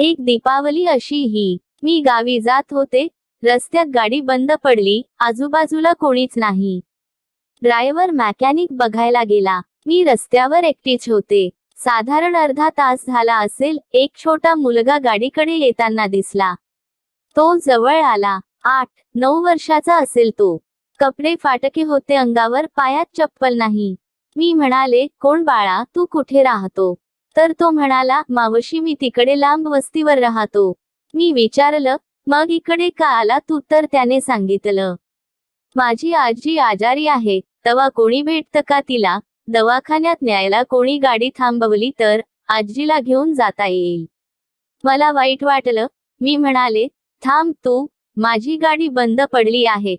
एक दीपावली अशी ही मी गावी जात होते. रस्त्यात गाडी बंद पडली. आजूबाजूला कोणीच नाही. ड्रायव्हर मॅकॅनिक बघायला गेला. मी रस्त्यावर एकटीच होते. साधारण अर्धा तास झाला असेल. एक छोटा मुलगा गाडीकडे येताना दिसला. तो जवळ आला. आठ नऊ वर्षाचा असेल तो. कपडे फाटके होते अंगावर. पायात चप्पल नाही. मी म्हणाले कोण बाळा? तू कुठे राहतो? तर तो म्हणाला मावशी मी तिकडे लांब वस्तीवर राहतो. मी विचारलं मग इकडे का आला तू? तर त्याने सांगितलं माझी आजी आजारी आहे तवा कोणी भेटतं का तिला? दवाखान्यात न्यायला कोणी गाडी थांबवली तर आजीला घेऊन जाता येईल. मला वाईट वाटलं. मी म्हणाले थांब तू माझी गाडी बंद पडली आहे.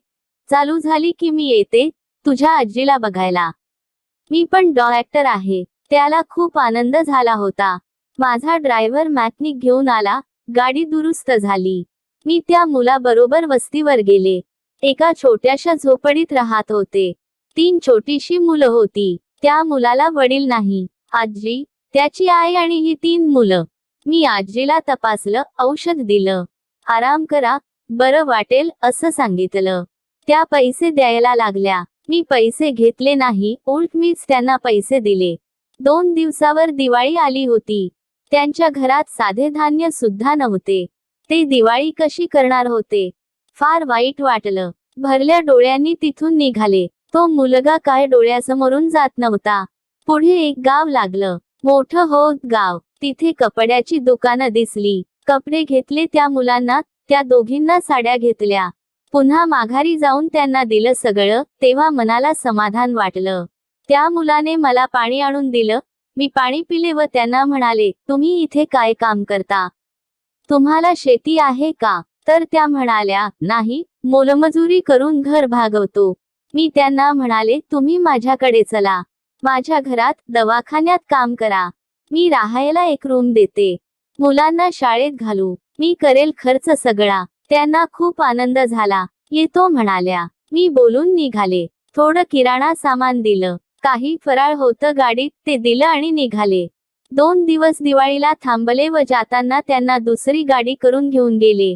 चालू झाली की मी येते तुझ्या आजीला बघायला. मी पण डॉक्टर आहे. त्याला खूप आनंद झाला होता. माझा ड्रायव्हर मॅकनिक घेऊन आला. गाडी दुरुस्त झाली. मी त्या मुलाबरोबर वस्तीवर गेले. एका छोट्याशा झोपडीत राहत होते. तीन छोटीशी मुलं होती. त्या मुलाला वडील नाही. आजी त्याची आई आणि ही तीन मुलं. मी आजीला तपासलं औषध दिलं. आराम करा. बरं वाटेल असं सांगितलं. त्या पैसे द्यायला लागल्या. मी पैसे घेतले नाही. उलट मीच त्यांना पैसे दिले. दोन दिवसावर दिवाळी आली होती. त्यांच्या घरात साधे धान्य सुद्धा नव्हते. ते दिवाळी कशी करणार होते? फार वाईट वाटलं. भरल्या डोळ्यांनी तिथून निघाले. तो मुलगा काय डोळ्यासमोरून जात नव्हता. पुढे एक गाव लागलं. मोठं होत गाव. तिथे कपड्याची दुकानं दिसली. कपडे घेतले त्या मुलांना त्या दोघींना साड्या घेतल्या. पुन्हा माघारी जाऊन त्यांना दिलं सगळं तेव्हा मनाला समाधान वाटलं. त्या मुलाने मला पाणी आणून दिलं. मी पाणी पिले व त्यांना म्हणाले तुम्ही इथे काय काम करता? तुम्हाला शेती आहे का? तर त्या म्हणाल्या नाही मोलमजुरी करून घर भागवतो. मी त्यांना म्हणाले तुम्ही माझ्याकडे चला. माझ्या घरात दवाखान्यात काम करा. मी राहायला एक रूम देते. मुलांना शाळेत घालू. मी करेल खर्च सगळा. त्यांना खूप आनंद झाला. येतो म्हणाल्या. मी बोलून निघाले. थोडं किराणा सामान दिलं. काही फराळ होतं गाडीत ते दिलं आणि निघाले. दोन दिवस दिवाळीला थांबले व जाताना त्यांना दुसरी गाडी करून घेऊन गेले.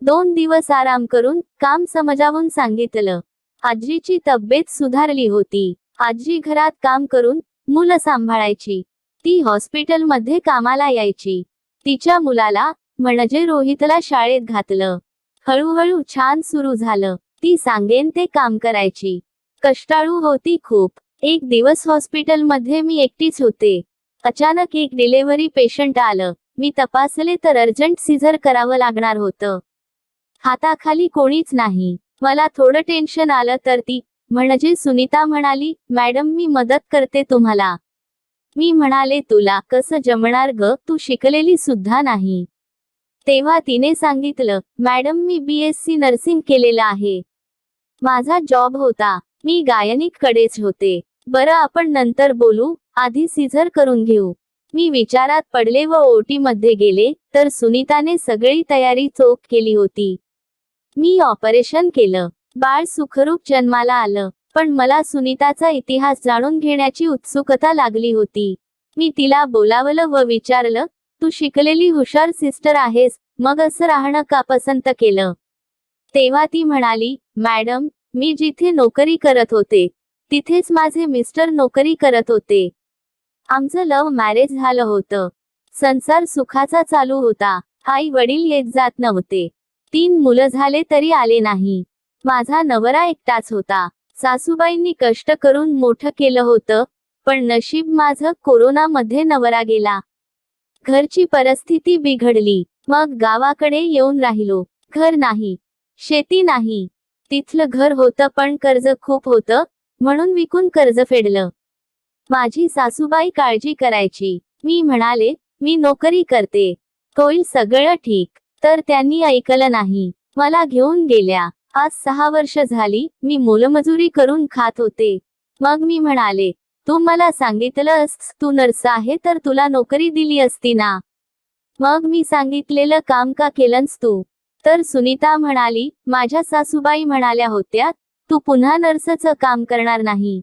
दोन दिवस आराम करून काम समजावून सांगितलं. आजीची तब्येत सुधारली होती. आजी घरात काम करून मुलं सांभाळायची. ती हॉस्पिटलमध्ये कामाला यायची. तिच्या मुलाला म्हणजे रोहितला शाळेत घातलं. हळूहळू छान सुरू झालं. ती सांगेन ते काम करायची. कष्टाळू होती खूप. एक दिवस हॉस्पिटलमध्ये मी एकटीच होते. अचानक एक डिलेव्हरी पेशंट आलं. मी तपासले तर अर्जंट सिझर करावं लागणार होतं. हाताखाली कोणीच नाही. मला थोडं टेन्शन आलं तर ती म्हणजे सुनीता म्हणाली मॅडम मी मदत करते तुम्हाला. मी म्हणाले तुला कसं जमणार ग? तू शिकलेली सुद्धा नाही. तेव्हा तिने सांगितलं मॅडम मी बी एस सी नर्सिंग केलेलं आहे. माझा जॉब होता. मी गायनिक कडेच होते. बरं आपण नंतर बोलू. आधी सिझर करून घेऊ. मी विचारात पडले व ओटी मध्ये गेले तर सुनीताने सगळी तयारी चोख केली होती. मी ऑपरेशन केलं. बाळ सुखरूप जन्माला आलं पण मला सुनीताचा इतिहास जाणून घेण्याची उत्सुकता लागली होती. मी तिला बोलावलं व विचारलं तू शिकलेली हुशार सिस्टर आहेस मग असं राहणं का पसंत केलं? तेव्हा ती म्हणाली मॅडम मी जिथे नोकरी करत होते तिथेच माझे मिस्टर नोकरी करत होते. आमचं लव्ह मॅरेज झालं होतं. संसार सुखाचा चालू होता. आई वडील येत जात नव्हते. तीन मुलं झाले तरी आले नाही. माझा नवरा एकटाच होता. सासूबाईंनी कष्ट करून मोठं केलं होतं पण नशीब माझं कोरोनामध्ये नवरा गेला. घरची परिस्थिती बिघडली. मग गावाकडे येऊन राहिलो. घर नाही. शेती नाही. तिथलं घर होतं पण कर्ज खूप होतं म्हणून विकून कर्ज फेडलं. माझी सासूबाई काळजी करायची. मी म्हणाले मी नोकरी करते. होईल सगळं ठीक. तर त्यांनी ऐकलं नाही. मला घेऊन गेल्या. आज सहा वर्ष झाली मी मोलमजुरी करून खात होते. मग मी म्हणाले तू मला सांगितलंस तू नर्स आहे तर तुला नोकरी दिली असती ना? मग मी सांगितलेलं काम का केलंस तू? तर सुनीता म्हणाली माझ्या सासूबाई म्हणाल्या होत्या तू पुन्हा नर्सचं काम करणार नाही.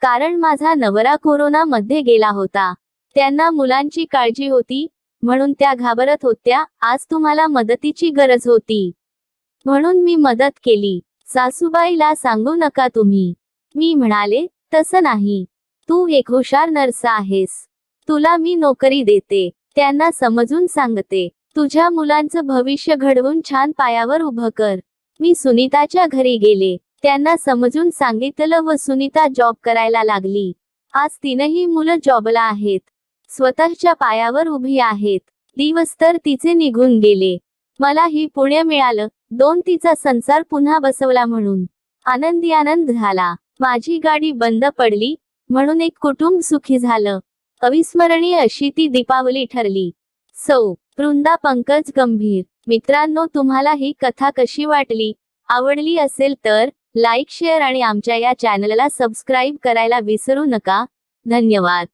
कारण माझा नवरा कोरोना मध्ये गेला होता. त्यांना मुलांची काळजी होती म्हणून त्या घाबरत होत्या आज तुम्हाला मदतीची गरज होती. म्हणून मी मदत केली. सासूबाईला सांगू नका तुम्ही. मी म्हणाले तसं नाही. तू एक हुशार नर्स आहेस. तुला मी नोकरी देते. त्यांना समजून सांगते. तुझ्या मुलांचं भविष्य घडवून छान पायावर उभं कर. मी सुनीताच्या घरी गेले. त्यांना समजून सांगितलं व सुनीता जॉब करायला लागली. आज तीनही मुलं जॉबला आहेत. स्वतःच्या पायावर उभी आहेत. दिवस तर तिचे निघून गेले. मला ही पुण्य मिळालं. दोन तिचा संसार पुन्हा बसवला म्हणून. आनंदी आनंद झाला. माझी गाडी बंद पडली. म्हणून एक कुटुंब सुखी झालं. अविस्मरणीय अशी ती दीपावली ठरली. सौ वृंदा पंकज गंभीर. मित्रांनो तुम्हाला ही कथा कशी वाटली? आवडली असेल तर लाईक शेअर आणि आमच्या या चॅनलला सबस्क्राईब करायला विसरू नका. धन्यवाद.